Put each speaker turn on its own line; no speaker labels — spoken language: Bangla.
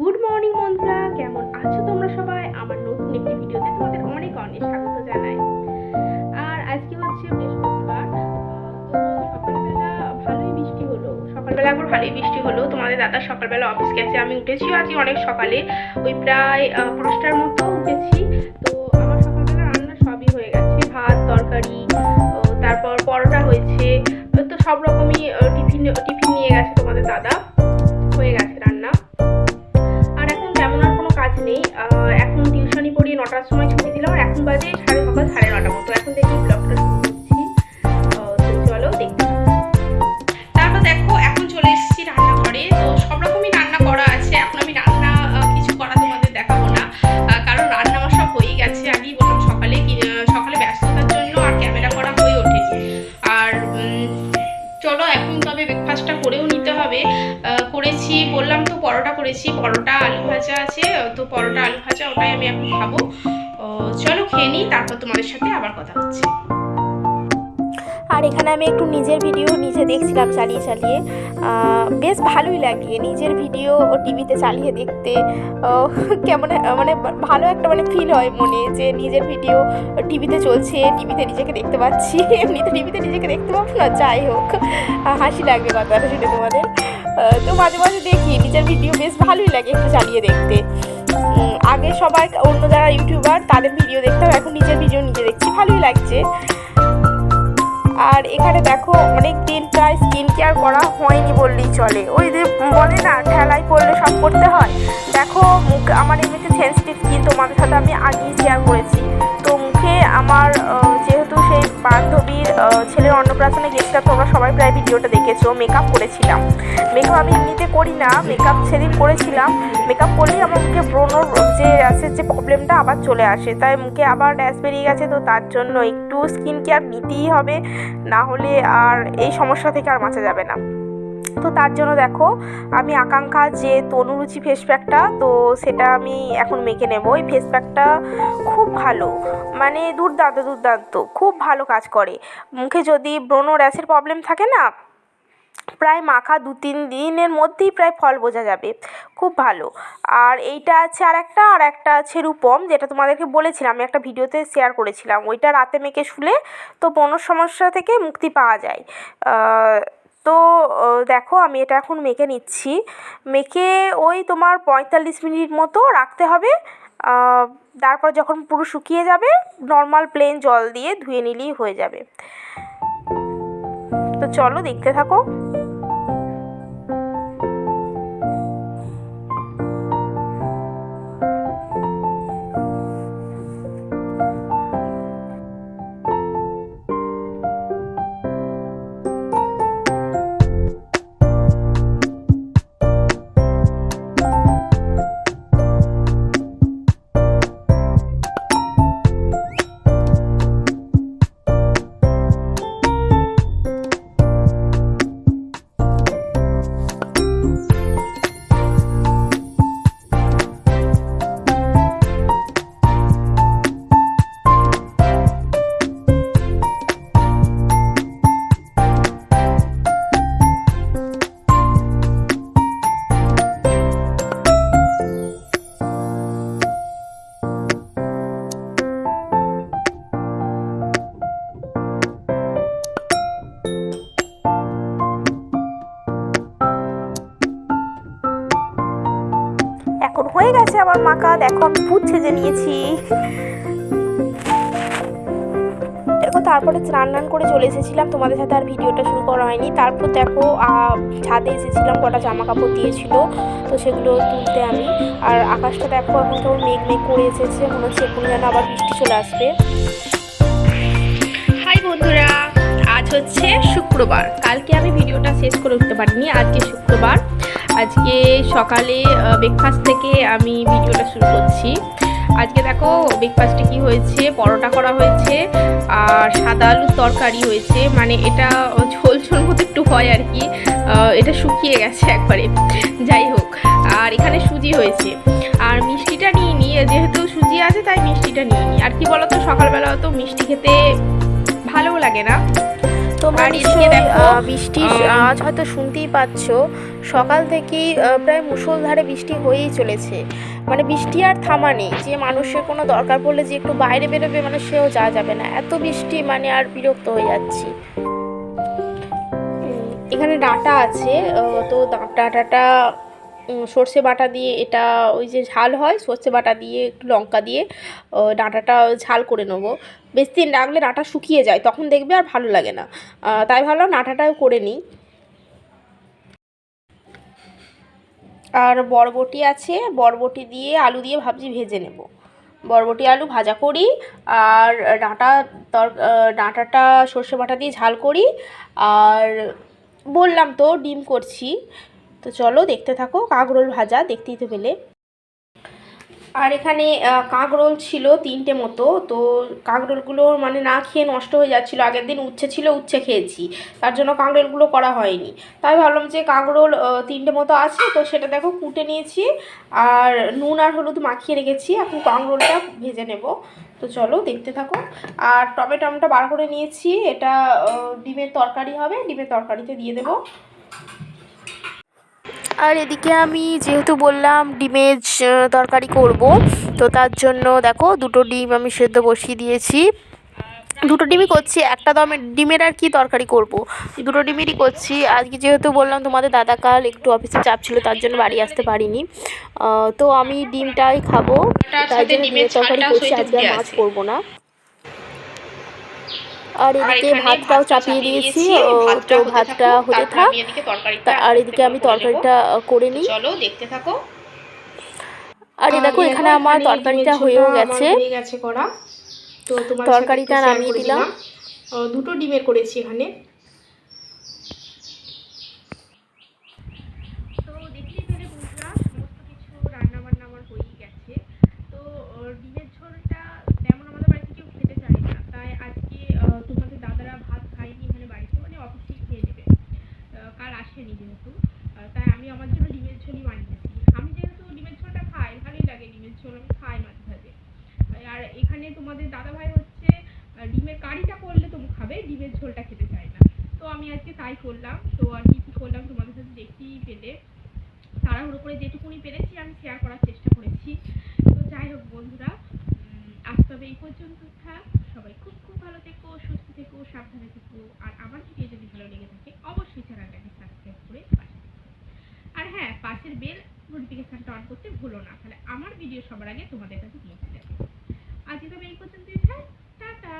গুড মর্নিং বন্ধুরা কেমন আছো তোমরা সবাই? আমার নতুন একটি ভিডিওতে তোমাদের অনেক অনেক স্বাগত জানাই। আর আজকে হচ্ছে বৃহস্পতিবার সকালবেলা ভালোই বৃষ্টি হলো। সকালবেলা একবার ভালোই বৃষ্টি হলো। তোমাদের দাদা সকালবেলা অফিস গেছে, আমি উঠেছি। আজকে অনেক সকালে ওই প্রায় পাঁচটার মতো উঠেছি। তো আমার সকালবেলা রান্না সবই হয়ে গেছে। ভাত, তরকারি তারপর পরোটা হয়েছে। তো সব রকমই টিফিন টিফিন নিয়ে গেছে তোমাদের দাদা। করেছি বললাম তো পরোটা করেছি, পরোটা আলু ভাজা আছে, তো পরোটা আলু ভাজা ওটাই আমি এখন খাব। চলো খেয়ে নিই, তারপর তোমাদের সাথে আবার কথা হচ্ছে।
আর এখানে আমি একটু নিজের ভিডিও নিজে দেখছিলাম চালিয়ে চালিয়ে। বেশ ভালোই লাগে নিজের ভিডিও ও টিভিতে চালিয়ে দেখতে। কেমন মানে ভালো একটা মানে ফিল হয় মনে যে নিজের ভিডিও টিভিতে চলছে, টিভিতে নিজেকে দেখতে পাচ্ছি। এমনিতে টিভিতে নিজেকে দেখতে পাবো না, যাই হোক। হাসি লাগবে কথাটা শুনে তোমাদের। তো মাঝে মাঝে দেখি, নিজের ভিডিও বেশ ভালোই লাগে একটু চালিয়ে দেখতে। আগে সবাই অন্য যারা ইউটিউবার তাদের ভিডিও দেখতাম, এখন নিজের ভিডিও নিজে দেখছি, ভালোই লাগছে। আর এখানে দেখো অনেক দিন প্রায় স্কিন কেয়ার করা হয়নি বললেই চলে। ওই যে বলে না ঠেলায় পড়লে সব করতে হয়। দেখো মুখ, আমার এমনিতে সেন্সিটিভ স্কিন তোমাদের সাথে আমি আগেই শেয়ার করেছি। তো মুখে আমার যেহেতু সেই বান্ধবীর ছেলের অন্নপ্রাশনে গেছিলাম, তোমরা সবাই প্রায় ভিডিওটা দেখেছ মেকআপ করেছিলাম। মেকআপ আমি এমনিতে করি না মেকআপ সেদিন করেছিলাম। মেকআপ করলেই আমার মুখে ব্রণর যে র্যাশের যে প্রবলেমটা আবার চলে আসে। তাই মুখে আবার র্যাশ বেরিয়ে গেছে, তো তার জন্য একটু স্কিন কেয়ার নিতেই হবে। না হলে আর এই সমস্যা থেকে আর বাঁচা যাবে না। তো তার জন্য দেখো, আমি আকাঙ্ক্ষা যে তনুরুচি ফেস প্যাকটা তো সেটা আমি এখন মেখে নেব। এই ফেস প্যাকটা খুব ভালো মানে দুর্দান্ত দুর্দান্ত, খুব ভালো কাজ করে। মুখে যদি ব্রণ র্যাশের প্রবলেম থাকে না প্রায় মাখা দু তিন দিনের মধ্যেই প্রায় ফল বোঝা যাবে। খুব ভালো। আর এইটা আছে আর একটা আর একটা আছে রূপম, যেটা তোমাদেরকে বলেছিলাম, আমি একটা ভিডিওতে শেয়ার করেছিলাম। ওইটা রাতে মেখে শুলে তো বনর সমস্যা থেকে মুক্তি পাওয়া যায়। তো দেখো আমি এটা এখন মেখে নিচ্ছি। মেখে ওই তোমার পঁয়তাল্লিশ মিনিট মতো রাখতে হবে। তারপর যখন পুরো শুকিয়ে যাবে নর্মাল প্লেন জল দিয়ে ধুয়ে নিলেই হয়ে যাবে। তো চলো দেখতে থাকো। হয়ে গেছে আমার মাকা। দেখো, আমি ভূত সেজে নিয়েছি। দেখো, তারপরে স্নান টান করে চলে এসেছিলাম। তোমাদের সাথে আর ভিডিওটা শুরু করা হয়নি। তারপর দেখো ছাদে এসেছিলাম, কটা জামা কাপড় দিয়েছিল। তো সেগুলো তুলতে আমি। আর আকাশটা দেখো, এখন কেমন মেঘ মেঘ করে এসেছে। মনে হচ্ছে এখন যেন আবার বৃষ্টি চলে আসবে।
হাই বন্ধুরা, আজ হচ্ছে শুক্রবার। কালকে আমি ভিডিওটা শেষ করে উঠতে পারিনি। আজকে শুক্রবার। আজকে সকালে ব্রেকফাস্ট থেকে আমি ভিডিওটা শুরু করছি। আজকে দেখো ব্রেকফাস্টে কি হয়েছে পরোটা করা হয়েছে আর সাদা আলুর তরকারি হয়েছে। মানে এটা ঝোল ঝোল মতো একটু হয় আর কি। এটা শুকিয়ে গেছে একবারে। যাই হোক আর এখানে সুজি হয়েছে। আর মিষ্টিটা নিয়ে যেহেতু সুজি আছে তাই মিষ্টিটা নিয়ে নিই আর কি বলতো সকালবেলা তো মিষ্টি খেতে ভালোও লাগে না।
তোমরা বৃষ্টির আওয়াজ হয়তো শুনতেই পাচ্ছ। সকাল থেকেই প্রায় মুষলধারে বৃষ্টি হয়েই চলেছে। মানে বৃষ্টি আর থামা নেই, যে মানুষের কোনো দরকার পড়লে যে একটু বাইরে বেরোবে মানে সেও যাওয়া যাবে না। এত বৃষ্টি মানে আর বিরক্ত হয়ে যাচ্ছি। এখানে ডাঁটা আছে তো ডাঁটাটা সর্ষে বাটা দিয়ে এটা ওই যে ঝাল হয়, সর্ষে বাটা দিয়ে, একটু লঙ্কা দিয়ে ডাঁটাটা ঝাল করে নেব। বেশ দিন রাখলে ডাঁটা শুকিয়ে যায়, তখন দেখবে আর ভালো লাগে না। তাই ভালো ডাঁটাটাও করে নিই। আর বরবটি আছে, বরবটি দিয়ে আলু দিয়ে ভাবছি ভেজে নেব। বরবটি, আলু ভাজা করি আর ডাঁটা তর ডাঁটাটা সর্ষে বাটা দিয়ে ঝাল করি আর বললাম তো ডিম করছি। তো চলো দেখতে থাকো, কাঁকরোল ভাজা দেখতেই তো পেলে। আর এখানে কাঁকরোল ছিল তিনটে মতো, তো কাঁকরোলগুলো মানে না খেয়ে নষ্ট হয়ে যাচ্ছিল। আগের দিন উচ্ছে ছিল, উচ্ছে খেয়েছি। তার জন্য কাঁকরোলগুলো করা হয়নি। তাই ভাবলাম যে কাঁকরোল তিনটে মতো আছে, তো সেটা দেখো কুটে নিয়েছি। আর নুন আর হলুদ মাখিয়ে রেখেছি। এখন কাঁকরোলটা ভেজে নেব। তো চলো দেখতে থাকো। আর টমেটো আমটা বার করে নিয়েছি। এটা ডিমের তরকারি হবে। ডিমের তরকারিতে দিয়ে দেবো। আর এদিকে আমি যেহেতু বললাম ডিমের তরকারি করব তো তার জন্য দেখো দুটো ডিম আমি সেদ্ধ বসিয়ে দিয়েছি। দুটো ডিমই করছি একটা দমে ডিমের আর কি তরকারি করব। দুটো ডিমেরই করছি। আজকে যেহেতু বললাম তোমাদের দাদা কাল একটু অফিসে চাপ ছিল তার জন্য বাড়ি আসতে পারিনি। তো আমি ডিমটাই খাব। তাই জন্য
ডিমের
তরকারি করছি আজকে মাছ। করব না। আর এদিকে ভাতটাও
ভাতটা
চাপিয়ে দিয়েছি ও, তো
হতে
ভাতটা হতে থাক। আর এদিকে আমি তরকারিটা করে নিই।
চলো দেখতে থাকো।
আর দেখো এখানে আমার তরকারিটা হয়েও গেছে।
গেছে করা। তো তোমার
তরকারিটা নামিয়ে দিলাম।
দুটো ডিমের করেছি এখানে তো দেখতেই পেলে বন্ধুরা সমস্ত কিছু রান্না বান্না আমার হয়েই গেছে তো আহ, ডিমের ঝোলটা তেমন আমাদের বাড়িতে কেউ খেতে চায় না তাই আজকে আহ, তোমাদের দাদারা ভাত খায়নি এখানে বাড়িতে মানে অফিসেই খেয়ে নেবে। কাল আসেনি যেহেতু। তাই আমি আমার জন্য ডিমের ঝোলই বানিয়েছি আমি যেহেতু ডিমের ঝোলটা খাই, ভালোই লাগে ডিমের ঝোল, আমি খাই মাঝে মাঝে। আর এখানে তোমাদের দাদা ভাই হচ্ছে ডিমের কারিটা করলে তুমি খাবে, ডিমের ঝোলটা খেতে চায় না। তো আমি আজকে তাই করলাম। তো আর কি কি করলাম তোমাদের সাথে দেখতেই পেলে। তাড়াহুড়ো করে যেটুকুনি পেরেছি, আমি শেয়ার করার চেষ্টা করেছি। তো যাই হোক বন্ধুরা আজ তবে এই পর্যন্ত থাক সবাই খুব খুব ভালো থেকো, সুস্থ থেকো, সাবধানে থেকো। আর আমার ভিডিও যদি ভালো লেগে থাকে, অবশ্যই চ্যানেলটাকে সাবস্ক্রাইব করে পাশে। আর হ্যাঁ পাশের বেল নোটিফিকেশনটা অন করতে ভুলো না। তাহলে আমার ভিডিও সবার আগে তোমাদের কাছে পৌঁছে যাবে। আজকে তবে এই পর্যন্তই। থাক টাটা।